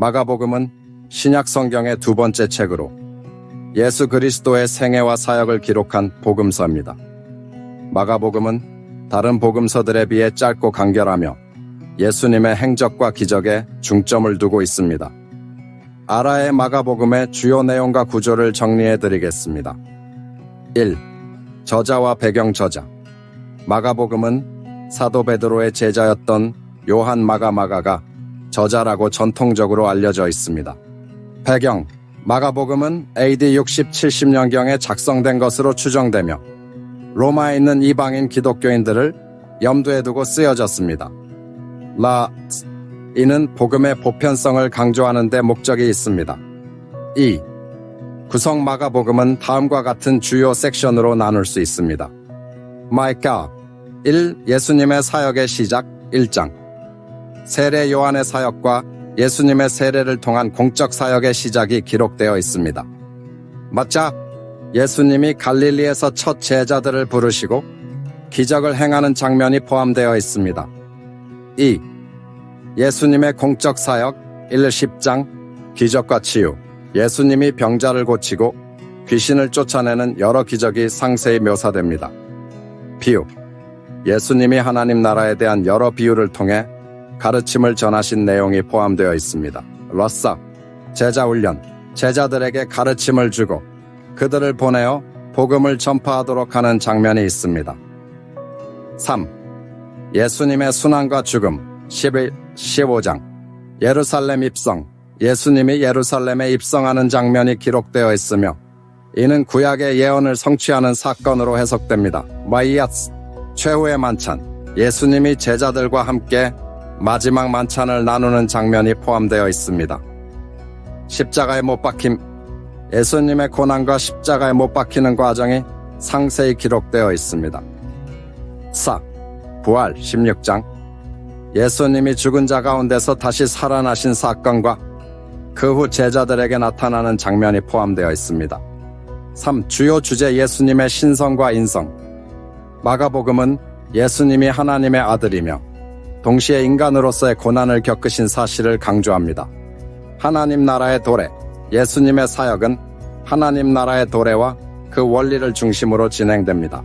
마가복음은 신약 성경의 두 번째 책으로 예수 그리스도의 생애와 사역을 기록한 복음서입니다. 마가복음은 다른 복음서들에 비해 짧고 간결하며 예수님의 행적과 기적에 중점을 두고 있습니다. 아라의 마가복음의 주요 내용과 구조를 정리해 드리겠습니다. 1. 저자와 배경 저자 마가복음은 사도 베드로의 제자였던 요한 마가마가가 저자라고 전통적으로 알려져 있습니다. 배경 마가복음은 AD 60, 70년경에 작성된 것으로 추정되며 로마에 있는 이방인 기독교인들을 염두에 두고 쓰여졌습니다. 라 이는 복음의 보편성을 강조하는 데 목적이 있습니다. 2. 구성 마가복음은 다음과 같은 주요 섹션으로 나눌 수 있습니다. 마이카 1. 예수님의 사역의 시작 1장 세례 요한의 사역과 예수님의 세례를 통한 공적 사역의 시작이 기록되어 있습니다. 맞자 예수님이 갈릴리에서 첫 제자들을 부르시고 기적을 행하는 장면이 포함되어 있습니다. 2. 예수님의 공적 사역 1, 10장 기적과 치유 예수님이 병자를 고치고 귀신을 쫓아내는 여러 기적이 상세히 묘사됩니다. 비유 예수님이 하나님 나라에 대한 여러 비유를 통해 가르침을 전하신 내용이 포함되어 있습니다. 러싸 제자 훈련 제자들에게 가르침을 주고 그들을 보내어 복음을 전파하도록 하는 장면이 있습니다. 3. 예수님의 순환과 죽음 11, 15장 예루살렘 입성 예수님이 예루살렘에 입성하는 장면이 기록되어 있으며 이는 구약의 예언을 성취하는 사건으로 해석됩니다. 마이아스 최후의 만찬 예수님이 제자들과 함께 마지막 만찬을 나누는 장면이 포함되어 있습니다. 십자가에 못 박힘 예수님의 고난과 십자가에 못 박히는 과정이 상세히 기록되어 있습니다. 4. 부활 16장 예수님이 죽은 자 가운데서 다시 살아나신 사건과 그 후 제자들에게 나타나는 장면이 포함되어 있습니다. 3. 주요 주제 예수님의 신성과 인성 마가복음은 예수님이 하나님의 아들이며 동시에 인간으로서의 고난을 겪으신 사실을 강조합니다. 하나님 나라의 도래, 예수님의 사역은 하나님 나라의 도래와 그 원리를 중심으로 진행됩니다.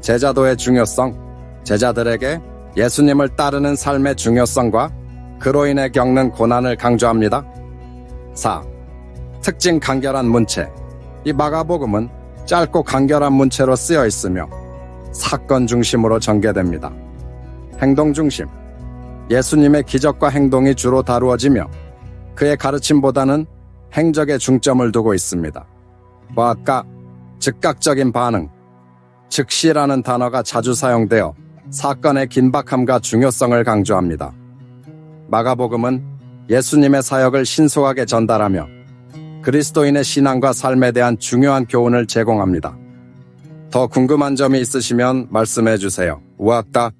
제자도의 중요성, 제자들에게 예수님을 따르는 삶의 중요성과 그로 인해 겪는 고난을 강조합니다. 4. 특징 간결한 문체. 이 마가복음은 짧고 간결한 문체로 쓰여 있으며 사건 중심으로 전개됩니다. 행동 중심. 예수님의 기적과 행동이 주로 다루어지며 그의 가르침보다는 행적에 중점을 두고 있습니다. 과학과 즉각적인 반응, 즉시라는 단어가 자주 사용되어 사건의 긴박함과 중요성을 강조합니다. 마가복음은 예수님의 사역을 신속하게 전달하며 그리스도인의 신앙과 삶에 대한 중요한 교훈을 제공합니다. 더 궁금한 점이 있으시면 말씀해 주세요. 우악다